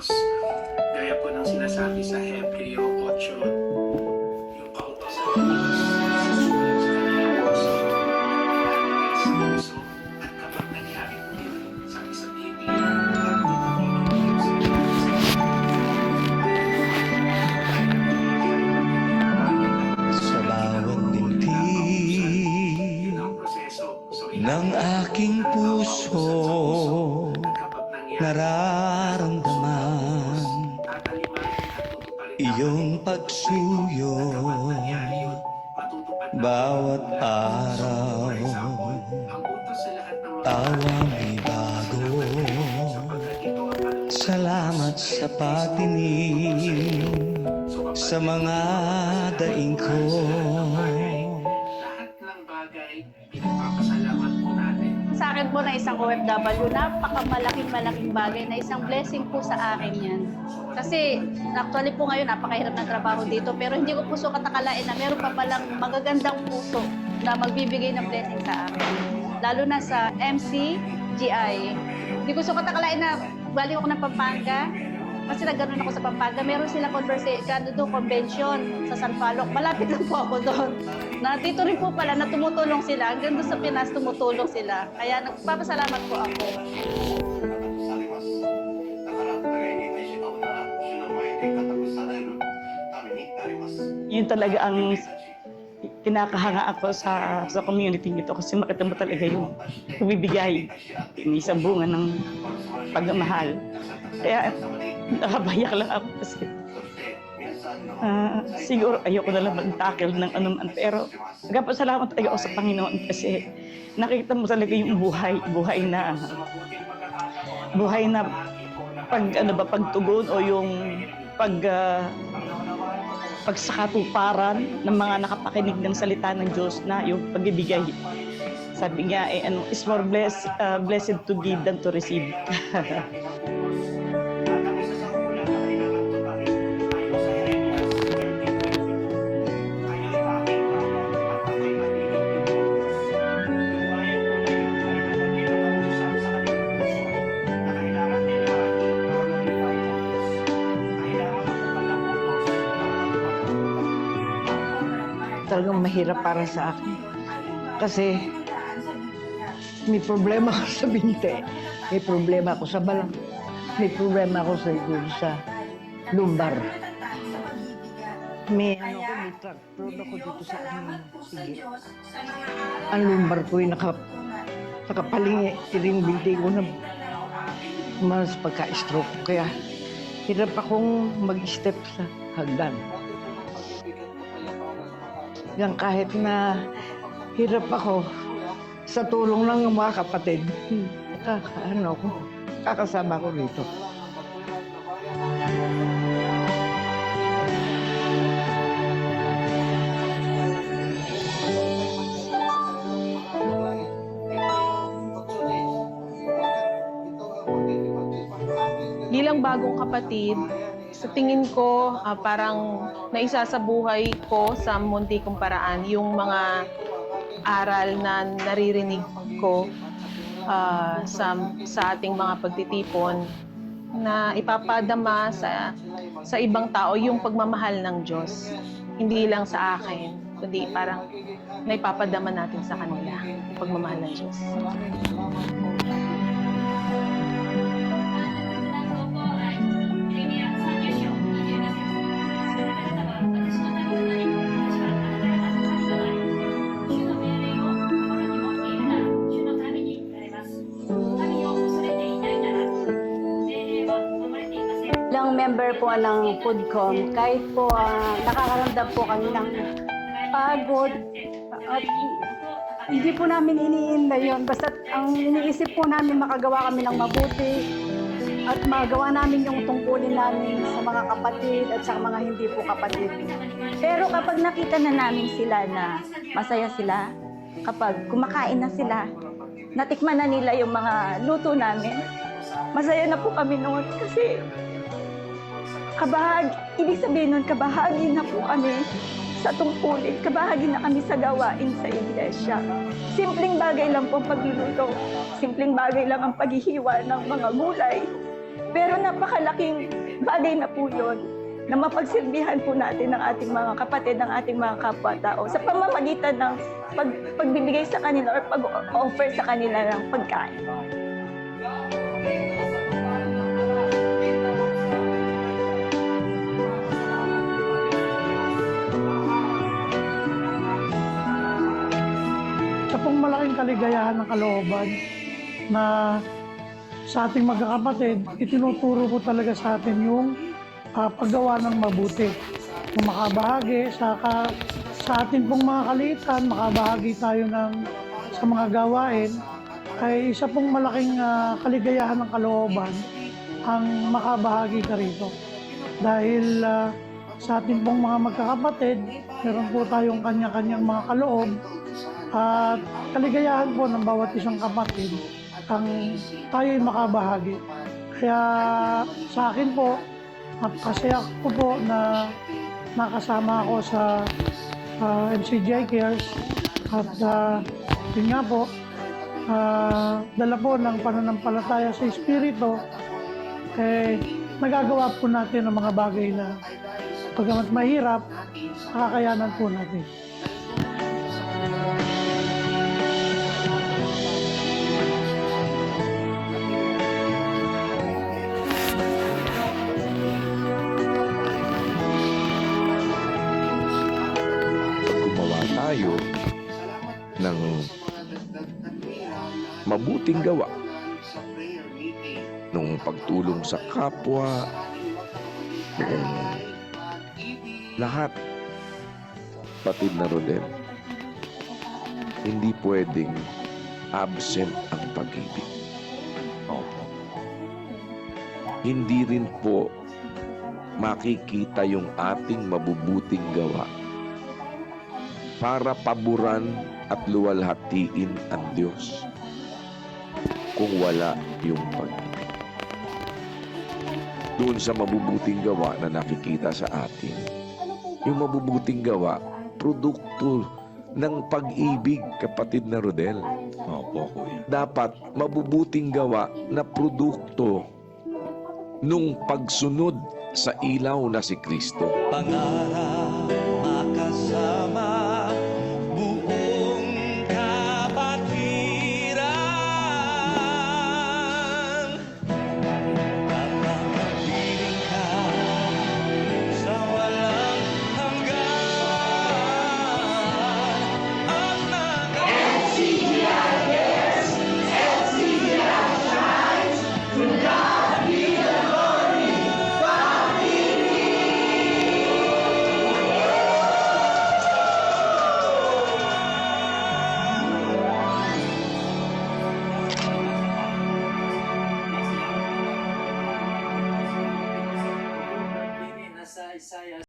Diyos. Gaya po ng sinasabi sa Hebreo utos sa lahat ng mga tawa may bago salamat sa patinig sa mga daing ko akin po na isang OFW, napakamalaking malaking bagay na isang blessing po sa akin yan. Kasi actually po ngayon napakahirap ng trabaho dito pero hindi ko po so katakalain na meron pa palang magagandang puso na magbibigay ng blessing sa akin. Lalo na sa MCGI. Hindi ko so katakalain na galing ako ng Pampanga. Kasi nagganon ako sa Pampanga. Meron sila conversation, doon, convention sa San Palo. Malapit lang po ako doon. Na dito rin po pala na tumutulong sila. Hanggang doon sa Pinas tumutulong sila. Kaya nagpapasalamat po ako. yun talaga ang kinakahanga ako sa sa community nito kasi makita mo talaga yung bumibigay ng isang bunga ng pagmamahal. Kaya nakabayak lang ako kasi ah, siguro ayoko na lang mag-tackle ng anuman pero nagpapasalamat talaga ako sa Panginoon kasi nakita mo talaga yung buhay, buhay na buhay na pag ano ba pagtugon o yung pag ah, pagsakatuparan ng mga nakapakinig ng salita ng Diyos na yung pagbibigay. Sabi niya, eh, ano, is more blessed, uh, blessed to give than to receive. talagang mahirap para sa akin. Kasi may problema ako sa binti. May problema ako sa balang. May problema ako sa, dun sa lumbar. May ano ko, may fracture ako dito sa aking pigi. Ang lumbar ko yung naka, nakapalingi. Yung binti ko na mas pagka-stroke. Kaya hirap akong mag-step sa hagdan. Yan kahit na hirap ako sa tulong ng mga kapatid, kakaano ko, kakasama ko rito. bilang bagong kapatid, sa tingin ko ah, parang naisa sa buhay ko sa munti kong paraan yung mga aral na naririnig ko ah, sa, sa ating mga pagtitipon na ipapadama sa sa ibang tao yung pagmamahal ng Diyos. Hindi lang sa akin, kundi parang naipapadama natin sa kanila pagmamahal ng Diyos. Member po ng Foodcom, kahit po ah, nakakaramdam po kami ng pagod. At hindi po namin iniinda yon Basta ang iniisip po namin makagawa kami ng mabuti. At magawa namin yung tungkulin namin sa mga kapatid at sa mga hindi po kapatid. Pero kapag nakita na namin sila na masaya sila, kapag kumakain na sila, natikman na nila yung mga luto namin, masaya na po kami noon. Kasi kabahagi, ibig sabihin nun, kabahagi na po kami sa tungkulin, kabahagi na kami sa gawain sa iglesia. Simpleng bagay lang po ang pagluluto, simpleng bagay lang ang paghihiwa ng mga gulay. Pero napakalaking bagay na po yun na mapagsilbihan po natin ng ating mga kapatid, ng ating mga kapwa-tao sa pamamagitan ng pag, pagbibigay sa kanila or pag-offer sa kanila ng pagkain. Kaligayahan ng kalooban na sa ating magkakapatid, itinuturo po talaga sa atin yung ah, paggawa ng mabuti. Kung makabahagi sa, ka, sa atin pong mga kalitan, makabahagi tayo ng, sa mga gawain, ay isa pong malaking ah, kaligayahan ng kalooban ang makabahagi ka rito. Dahil ah, sa ating pong mga magkakapatid, meron po tayong kanya-kanyang mga kaloob at kaligayahan po ng bawat isang kapatid ang tayo'y makabahagi. Kaya sa akin po, napakasaya ko po na nakasama ako sa ah, MCGI Cares at ah, yun nga po, ah, dala po ng pananampalataya sa Espiritu, eh, nagagawa po natin ang mga bagay na pagamat mahirap, nakakayanan po natin. Mabuting gawa. Nung pagtulong sa kapwa nung lahat patid na Rodel hindi pwedeng absent ang pag-ibig. Hindi rin po makikita yung ating mabubuting gawa para paboran at luwalhatiin ang Diyos kung wala yung pag-ibig. Doon sa mabubuting gawa na nakikita sa atin, yung mabubuting gawa, produkto ng pag-ibig, kapatid na Rodel. Opo, kuya. Dapat mabubuting gawa na produkto nung pagsunod sa ilaw na si Kristo. Pangarap makasama